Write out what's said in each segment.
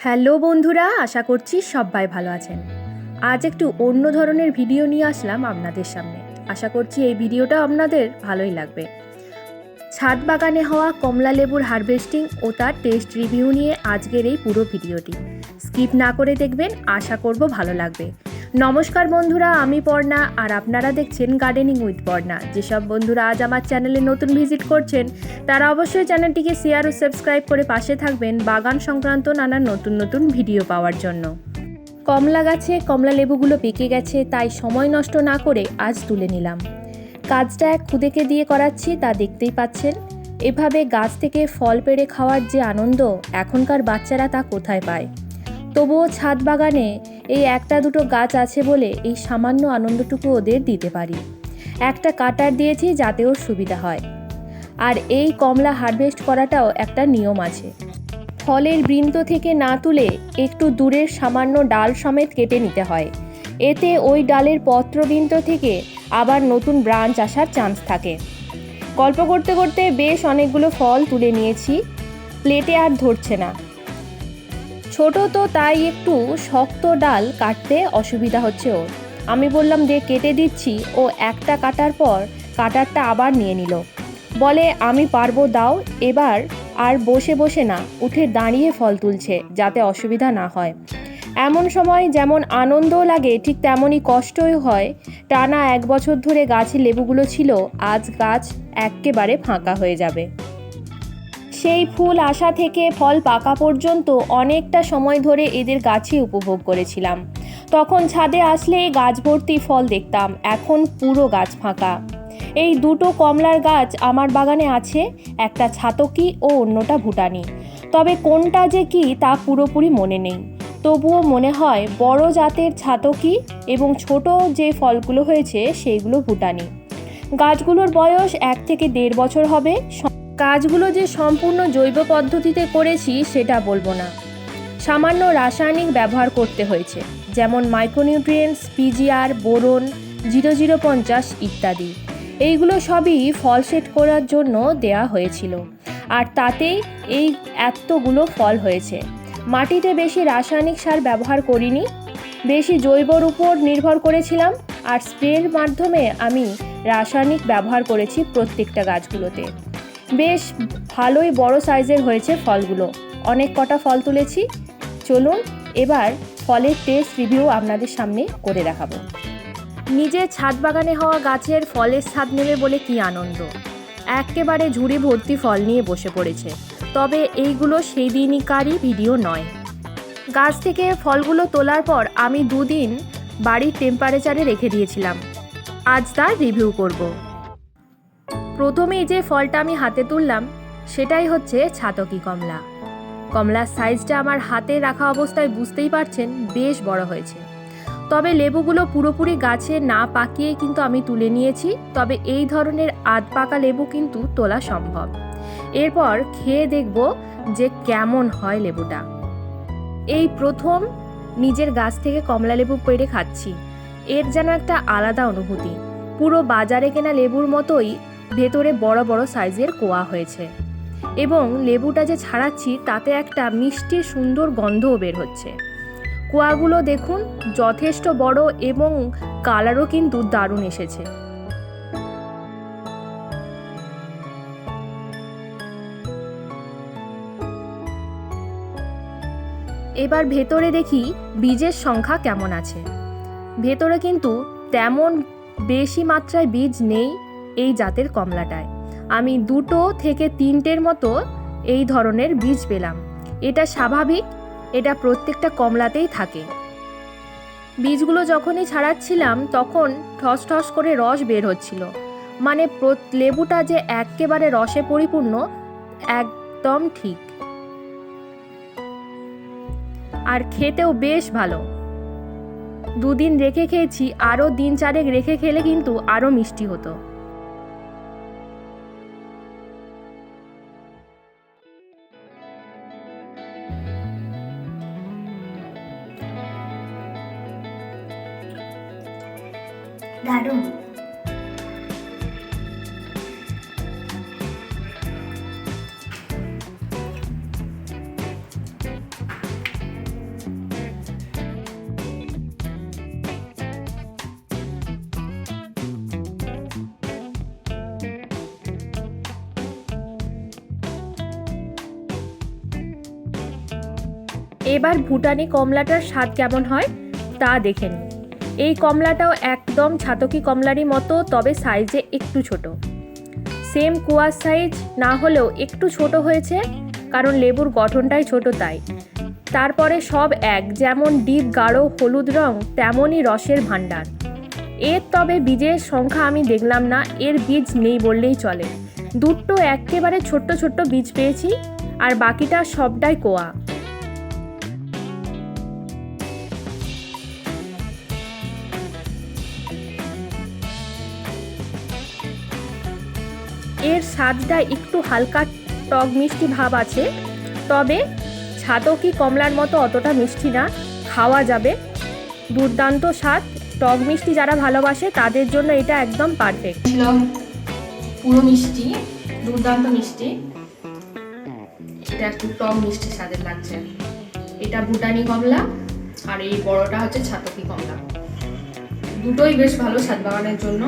Hello বন্ধুরা, আশা করছি সবাই ভালো আছেন। আজ একটু অন্য ধরনের ভিডিও নিয়ে আসলাম আপনাদের সামনে। আশা করছি এই ভিডিওটা আপনাদের ভালোই লাগবে। ছাদ বাগানে হওয়া কমলা লেবুর হারভেস্টিং ও তার টেস্ট রিভিউ নিয়ে আজকের এই পুরো ভিডিওটি। স্কিপ না করে দেখবেন, আশা করব ভালো লাগবে। নমস্কার বন্ধুরা, আমি পর্ণা আর আপনারা দেখছেন গার্ডেনিং উইথ পর্ণা। যেসব বন্ধুরা আজ আমার চ্যানেলে নতুন ভিজিট করছেন, তারা অবশ্যই চ্যানেলটিকে শেয়ার ও সাবস্ক্রাইব করে পাশে থাকবেন বাগান সংক্রান্ত নানা নতুন নতুন ভিডিও পাওয়ার জন্য। কমলা গাছে কমলা লেবুগুলো পেকে গেছে, তাই সময় নষ্ট না করে আজ তুলে নিলাম। কাজটা এক খুদেকে দিয়ে করাচ্ছি, তা দেখতেই পাচ্ছেন। এভাবে গাছ থেকে ফল পেড়ে খাওয়ার যে আনন্দ, এখনকার বাচ্চারা তা কোথায় পায়? তবুও ছাদ বাগানে এই একটা দুটো গাছ আছে বলে এই সামান্য আনন্দটুকু ওদের দিতে পারি। একটা কাটার দিয়েছি যাতে ওর সুবিধা হয়। আর এই কমলা হারভেস্ট করাটাও একটা নিয়ম আছে। ফলের বৃন্ত থেকে না তুলে একটু দূরের সামান্য ডাল সমেত কেটে নিতে হয়। এতে ওই ডালের পত্রবৃন্ত থেকে আবার নতুন ব্রাঞ্চ আসার চান্স থাকে। গল্প করতে করতে বেশ অনেকগুলো ফল তুলে নিয়েছি। প্লেটে আর ধরছে না। ছোট তো তাই একটু শক্ত ডাল কাটতে অসুবিধা হচ্ছে ওর। আমি বললাম যে কেটে দিচ্ছি। ও একটা কাটার পর কাটারটা আবার নিয়ে নিল। বলে, আমি পারব, দাও। এবার আর বসে বসে না, উঠে দাঁড়িয়ে ফল তুলছে যাতে অসুবিধা না হয়। এমন সময় যেমন আনন্দও লাগে, ঠিক তেমনই কষ্টই হয়। টানা এক বছর ধরে গাছে লেবুগুলো ছিল, আজ গাছ এক্কেবারে ফাঁকা হয়ে যাবে। সেই ফুল আসা থেকে ফল পাকা পর্যন্ত অনেকটা সময় ধরে এদের গাছে উপভোগ করেছিলাম। তখন ছাদে আসলে গাছ ভর্তি ফল দেখতাম, এখন পুরো গাছ ফাঁকা। এই দুটো কমলার গাছ আমার বাগানে আছে, একটা ছাতকি ও অন্যটা ভুটানি। তবে কোনটা যে কি তা পুরোপুরি মনে নেই। তবুও মনে হয় বড় জাতের ছাতকি এবং ছোট যে ফলগুলো হয়েছে, সেইগুলো ভুটানি। গাছগুলোর বয়স এক থেকে দেড় বছর হবে কাজগুলো যে সম্পূর্ণ জৈব পদ্ধতিতে করেছি সেটা বলব না। সামান্য রাসায়নিক ব্যবহার করতে হয়েছে, যেমন micronutrients PGR boron, zero zero পঞ্চাশ ইত্যাদি। এইগুলো সবই ফল সেট করার জন্য দেয়া হয়েছিল। আর তাতেই এই এতগুলো ফল হয়েছে। মাটিতে বেশি রাসায়নিক সার ব্যবহার করিনি, বেশি জৈবর উপর নির্ভর করেছিলাম, আর স্প্রের মাধ্যমে আমি রাসায়নিক ব্যবহার করেছি প্রত্যেকটা গাছগুলোতে। বেশ ভালোই বড় সাইজের হয়েছে ফলগুলো। অনেক কটা ফল তুলেছি। চলুন এবার ফলের টেস্ট রিভিউ আপনাদের সামনে করে দেখাবো। নিজের ছাদ বাগানে হওয়া গাছের ফলের স্বাদ নেবে বলে কি আনন্দ? একেবারে ঝুড়ি ভর্তি ফল নিয়ে বসে পড়েছে। তবে এইগুলো সেই দিনকারই ভিডিও নয়। গাছ থেকে ফলগুলো তোলার পর আমি দুদিন বাড়ির টেম্পারেচারে রেখে দিয়েছিলাম। আজ তার রিভিউ করব। প্রথমেই যে ফলটা আমি হাতে তুললাম, সেটাই হচ্ছে ছাতকি কমলা। কমলার সাইজটা আমার হাতে রাখা অবস্থায় বুঝতেই পারছেন, বেশ বড় হয়েছে। তবে লেবুগুলো পুরোপুরি গাছে না পাকিয়ে কিন্তু আমি তুলে নিয়েছি, তবে এই ধরনের আধ পাকা লেবু কিন্তু তোলা সম্ভব। এরপর খেয়ে দেখব যে কেমন হয় লেবুটা। এই প্রথম নিজের গাছ থেকে কমলা লেবু পেড়ে খাচ্ছি। এর যেন একটা আলাদা অনুভূতি। পুরো বাজারে কেনা লেবুর মতোই ভেতরে বড় বড় সাইজের কোয়া হয়েছে। এবং লেবুটা যে ছাড়াচ্ছি, তাতে একটা মিষ্টি, সুন্দর গন্ধও বের হচ্ছে। কোয়াগুলো দেখুন, যথেষ্ট বড় এবং কালারও কিন্তু দারুণ এসেছে। এবার ভেতরে দেখি বীজের সংখ্যা কেমন আছে। ভেতরে কিন্তু তেমন বেশি মাত্রায় বীজ নেই এই জাতের কমলাটায়। আমি দুটো থেকে তিনটের মতো এই ধরনের বীজ পেলাম। এটা স্বাভাবিক, এটা প্রত্যেকটা কমলাতেই থাকে। বীজগুলো যখনই ছাড়াচ্ছিলাম, তখন ঠস ঠস করে রস বের হচ্ছিল। মানে লেবুটা যে একেবারে রসে পরিপূর্ণ, একদম ঠিক। আর খেতেও বেশ ভালো। দুদিন রেখে খেয়েছি, আরও দিন চারেক রেখে খেলে কিন্তু আরও মিষ্টি হতো। দারুণ। এবার ভুটানি কমলাটার স্বাদ কেমন হয় তা দেখে এই কমলাটাও একদম ছাতকি কমলারই মতো, তবে সাইজে একটু ছোট। সেম কুয়ার সাইজ না হলেও একটু ছোট হয়েছে, কারণ লেবুর গঠনটাই ছোট তাই। তারপরে সব এক, যেমন ডিপ গাঢ় হলুদ রং, তেমনই রসের ভাণ্ডার। এর তবে বীজের সংখ্যা আমি দেখলাম না, এর বীজ নেই বললেই চলে। দুটো একেবারে ছোট্ট ছোট্ট বীজ পেয়েছি, আর বাকিটা সবটাই কোয়া। এর স্বাদটা একটু হালকা টক মিষ্টি ভাব আছে, তবে ছাতকি কমলার মতো অতটা মিষ্টি না, খাওয়া যাবে। দুর্দান্ত স্বাদ, টক মিষ্টি যারা ভালোবাসে তাদের জন্য এটা একদম পারফেক্ট পুরো মিষ্টি, দুর্দান্ত মিষ্টি। এটা একটু টক মিষ্টি স্বাদের লাগছে। এটা ভুটানি কমলা আর এই বড়টা হচ্ছে ছাতকি কমলা। দুটোই বেশ ভালো স্বাদ বাগানের জন্য।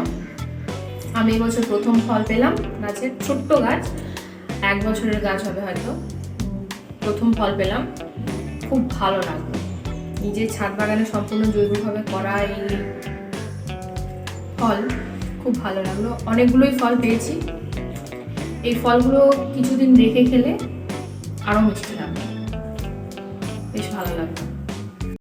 আমি এবছর প্রথম ফল পেলাম গাছের ছোট্ট গাছ। এক বছরের গাছ হবে হয়তো। প্রথম ফল পেলাম। খুব ভালো লাগল। নিজের ছাদ বাগানে সম্পূর্ণ জৈবভাবে করা এই ফল খুব ভালো লাগল। অনেকগুলোই ফল পেয়েছি। এই ফলগুলো কিছুদিন রেখে খেলে আরও মিষ্টি